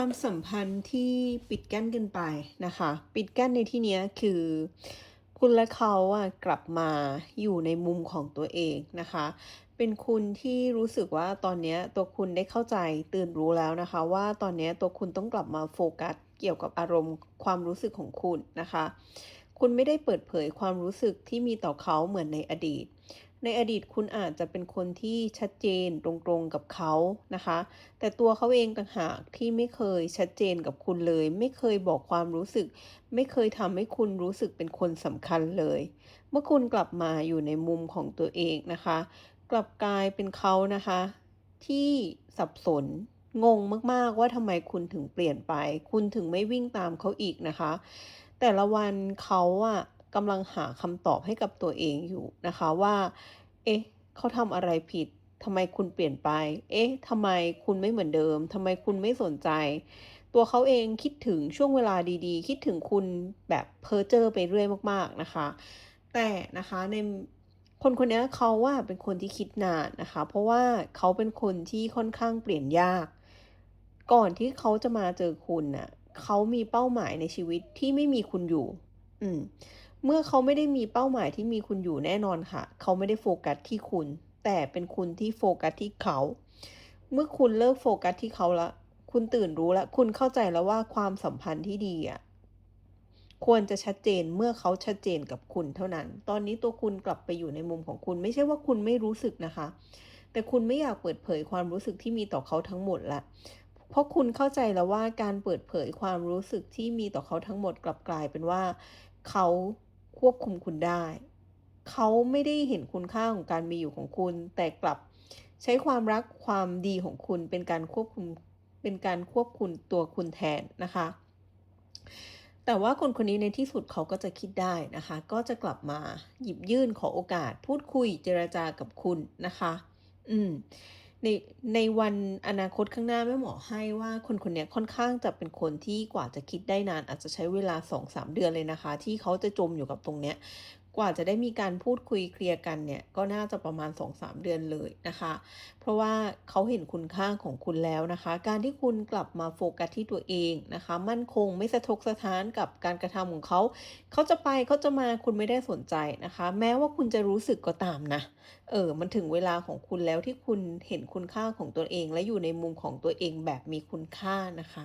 ความสัมพันธ์ที่ปิดกั้นกันไปนะคะ ปิดกั้นในที่นี้คือ คุณและเขาอะกลับมาอยู่ในมุมของตัวเองนะคะ เป็นคุณที่รู้สึกว่าตอนนี้ตัวคุณได้เข้าใจตื่นรู้แล้วนะคะ ว่าตอนนี้ตัวคุณต้องกลับมาโฟกัสเกี่ยวกับอารมณ์ความรู้สึกของคุณนะคะ คุณไม่ได้เปิดเผยความรู้สึกที่มีต่อเขาเหมือนในอดีต ในอดีตคุณอาจจะเป็นคนที่ชัดเจนตรงๆกับเขานะคะ แต่ตัวเขาเองต่างหากที่ไม่เคยชัดเจนกับคุณเลย ไม่เคยบอกความรู้สึก ไม่เคยทำให้คุณรู้สึกเป็นคนสำคัญเลย เมื่อคุณกลับมาอยู่ในมุมของตัวเองนะคะ กลับกลายเป็นเขานะคะ ที่สับสนงงมากๆว่าทำไมคุณถึงเปลี่ยนไป คุณถึงไม่วิ่งตามเขาอีกนะคะ แต่ละวันเขาอะ กำลังหาคำตอบให้กับตัวเองอยู่นะคะว่า เอ๊ะเขาทำอะไรผิดทำไมคุณเปลี่ยนไป เอ๊ะทำไมคุณไม่เหมือนเดิมทำไมคุณไม่สนใจ ตัวเขาเองคิดถึงช่วงเวลาดีๆ คิดถึงคุณแบบเพ้อเจอไปเรื่อยมากๆนะคะ แต่นะคะในคนคนนี้เขาว่าเป็นคนที่คิดนานนะคะ เพราะว่าเขาเป็นคนที่ค่อนข้างเปลี่ยนยาก ก่อนที่เขาจะมาเจอคุณน่ะเขามีเป้าหมายในชีวิตที่ไม่มีคุณอยู่ อืม เมื่อเขาไม่ได้มีเป้าหมายที่มีคุณอยู่แน่นอนค่ะ เขาไม่ได้โฟกัสที่คุณ แต่เป็นคุณที่โฟกัสที่เขา เมื่อคุณเลิกโฟกัสที่เขาละ คุณตื่นรู้แล้วคุณเข้าใจแล้วว่าความสัมพันธ์ที่ดีอะควรจะชัดเจนเมื่อเขาชัดเจนกับคุณเท่านั้น ตอนนี้ตัวคุณกลับไปอยู่ในมุมของคุณ ไม่ใช่ว่าคุณไม่รู้สึกนะคะ แต่คุณไม่อยากเปิดเผยความรู้สึกที่มีต่อเขาทั้งหมดละ เพราะคุณเข้าใจแล้วว่าการเปิดเผยความรู้สึกที่มีต่อเขาทั้งหมดกลับกลายเป็นว่า เขา ควบคุมคุณได้ เขาไม่ได้เห็นคุณค่าของการมีอยู่ของคุณ แต่กลับใช้ความรักความดีของคุณเป็นการควบคุมเป็นการควบคุมตัวคุณแทนนะคะ แต่ว่าคนคนนี้ในที่สุดเขาก็จะคิดได้นะคะ ก็จะกลับมาหยิบยื่นขอโอกาส พูดคุยเจรจากับคุณนะคะ อืม ในในวันอนาคตข้างหน้าแม่หมอให้ว่าคนคนนี้ค่อนข้างจะเป็นคนที่กว่าจะคิดได้นานอาจจะใช้เวลา 2-3 เดือนเลยนะคะ ที่เขาจะจมอยู่กับตรงเนี้ย กว่าจะได้มีการพูดคุยเคลียร์กันเนี่ยก็น่าจะประมาณ 2-3 เดือนเลยนะคะ เพราะว่าเขาเห็นคุณค่าของคุณแล้วนะคะ การที่คุณกลับมาโฟกัสที่ตัวเองนะคะ มั่นคงไม่สะทกสะท้านกับการกระทำของเขา เขาจะไปเขาจะมาคุณไม่ได้สนใจนะคะ แม้ว่าคุณจะรู้สึกก็ตามนะเออมันถึงเวลาของคุณแล้วที่คุณเห็นคุณค่าของตัวเองและอยู่ในมุมของตัวเองแบบมีคุณค่านะคะ